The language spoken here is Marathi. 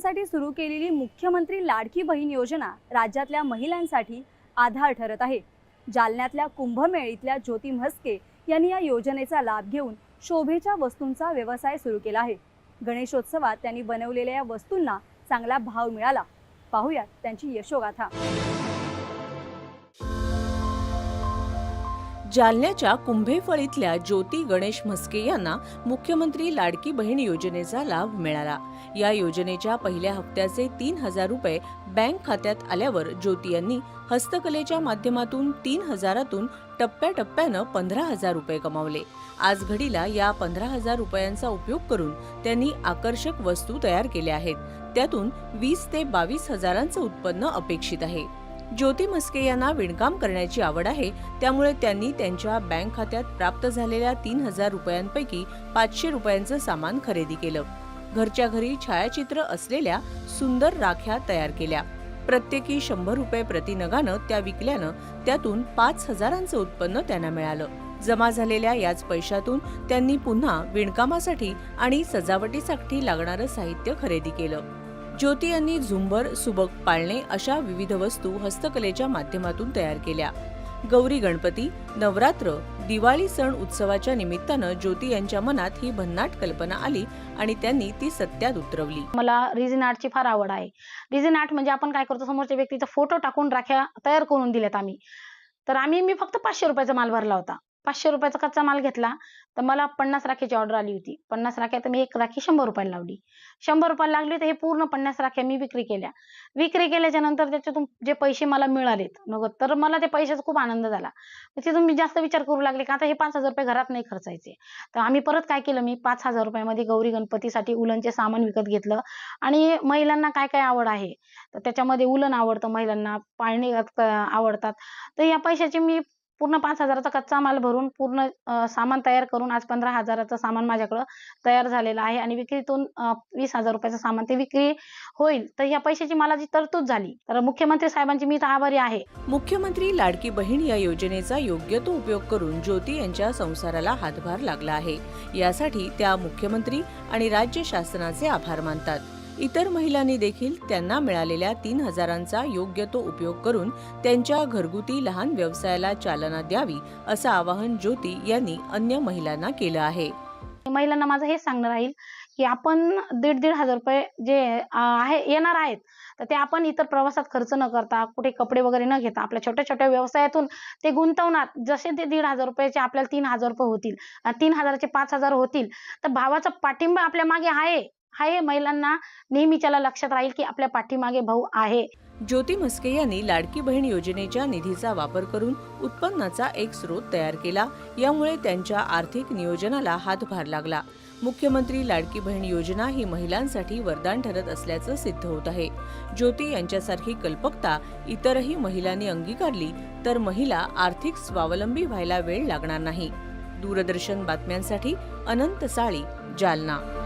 महिलांसाठी सुरू केलेली मुख्यमंत्री लाडकी बहीण योजना राज्यातल्या महिलांसाठी आधार ठरत आहे. जालन्यातल्या कुंभमेळीतल्या ज्योती म्हस्के यांनी या योजनेचा लाभ घेऊन शोभेच्या वस्तूंचा व्यवसाय सुरू केला आहे. गणेशोत्सवात त्यांनी बनवलेल्या या वस्तूंना चांगला भाव मिळाला. पाहूयात त्यांची यशोगाथा. जालन्याच्या कुंभेफळीतल्या ज्योती गणेश म्हस्के यांना मुख्यमंत्री लाडकी बहीण योजनेचा लाभ मिळाला. या योजनेच्या पहिल्या हप्त्याचे तीन हजार रुपये बँक खात्यात आल्यावर ज्योती यांनी हस्तकलेच्या माध्यमातून तीन हजारातून टप्प्याटप्प्यानं पंधरा हजार रुपये कमावले. आज घडीला या पंधरा हजार रुपयांचा उपयोग करून त्यांनी आकर्षक वस्तू तयार केल्या आहेत. त्यातून वीस ते बावीस हजारांचं उत्पन्न अपेक्षित आहे. ज्योती मस्के यांना विणकाम करण्याची आवड आहे. त्यामुळे त्यांनी त्यांच्या बँक खात्यात प्राप्त झालेल्या तीन हजार रुपयांपैकी पाचशे रुपयांचं सामान खरेदी केलं. घरच्या घरी छायाचित्र असलेल्या सुंदर राख्या तयार केल्या. प्रत्येकी शंभर रुपये प्रतिनगानं त्या विकल्यानं त्यातून पाच हजारांचं उत्पन्न त्यांना मिळालं. जमा झालेल्या याच पैशातून त्यांनी पुन्हा विणकामासाठी आणि सजावटीसाठी लागणारं साहित्य खरेदी केलं. ज्योती यांनी झुंबर सुबक पाळणे अशा विविध वस्तू हस्तकलेच्या माध्यमातून तयार केल्या. गौरी गणपती नवरात्र दिवाळी सण उत्सवाच्या निमित्तानं ज्योती यांच्या मनात ही भन्नाट कल्पना आली आणि त्यांनी ती सत्यात उतरवली. मला रिझन आर्टची फार आवड आहे. रिझन आर्ट म्हणजे आपण काय करतो समोरच्या व्यक्तीचा फोटो टाकून राख्या तयार करून दिल्यात आम्ही. तर आम्ही मी फक्त पाचशे रुपयाचा माल भरला होता. पाचशे रुपयाचा कच्चा माल घेतला तर मला पन्नास राख्याची ऑर्डर आली होती. पन्नास राख्या तर मी एक राखी शंभर रुपयाला लावली. शंभर रुपयाला लागली तर हे पूर्ण पन्नास राख्या मी विक्री केल्या. विक्री केल्याच्यानंतर त्याच्यातून जे पैसे मला मिळालेत नगद तर मला त्या पैशाचा खूप आनंद झाला. तिथून मी जास्त विचार करू लागले का आता हे पाच हजार रुपये घरात नाही खर्चायचे. तर आम्ही परत काय केलं मी पाच हजार रुपयामध्ये गौरी गणपतीसाठी उलनचे सामान विकत घेतलं. आणि महिलांना काय काय आवड आहे? तर त्याच्यामध्ये उलन आवडतं महिलांना पाळणे आवडतात. तर या पैशाची मी पूर्ण पाच हजाराचा कच्चा माल भरून पूर्ण सामान तयार करून आज पंधरा हजाराचं सामान माझ्याकडं तयार झालेलं आहे आणि विक्रीतून वीस हजार रुपयाचं सामान ते विक्री होईल. तर या पैशाची मला जी तरतूद झाली. तर मुख्यमंत्री साहेबांची मी तर आभारी आहे. मुख्यमंत्री लाडकी बहीण या योजनेचा योग्य तो उपयोग करून ज्योती यांच्या संसाराला हातभार लागला आहे. यासाठी त्या मुख्यमंत्री आणि राज्य शासनाचे आभार मानतात. इतर महिलांनी देखील त्यांना मिळालेल्या तीन हजारांचा योग्य तो उपयोग करून त्यांच्या घरगुती लहान व्यवसायाला चालना द्यावी असं आवाहन ज्योती यांनी अन्य महिलांना केलं आहे. महिलांना माझं हे सांगणं राहील की आपण दीड दीड हजार रुपये जे आहे येणार आहेत तर ते आपण इतर प्रवासात खर्च न करता कुठे कपडे वगैरे न घेता आपल्या छोट्या छोट्या व्यवसायातून ते गुंतवणार. जसे ते दीड हजार रुपयाचे आपल्याला तीन हजार रुपये होतील तीन हजाराचे पाच हजार होतील तर भावाचा पाठिंबा आपल्या मागे आहे. आहे महिलांना नेहमीच्याला लक्षात राहील की आपल्या पाठीमागे भाऊ आहे. ज्योती म्हस्के यांनी लाडकी बहीण योजनेच्या निधीचा वापर करून उत्पन्नाचा एक स्रोत तयार केला. यामुळे त्यांच्या आर्थिक नियोजनाला हातभार लागला. मुख्यमंत्री लाडकी बहीण योजना ही महिलांसाठी वरदान ठरत असल्याचं सिद्ध होत आहे. ज्योती यांच्यासारखी कल्पकता इतरही महिलांनी अंगीकारली तर महिला आर्थिक स्वावलंबी व्हायला वेळ लागणार नाही. दूरदर्शन बातम्यांसाठी अनंत साळी जालना.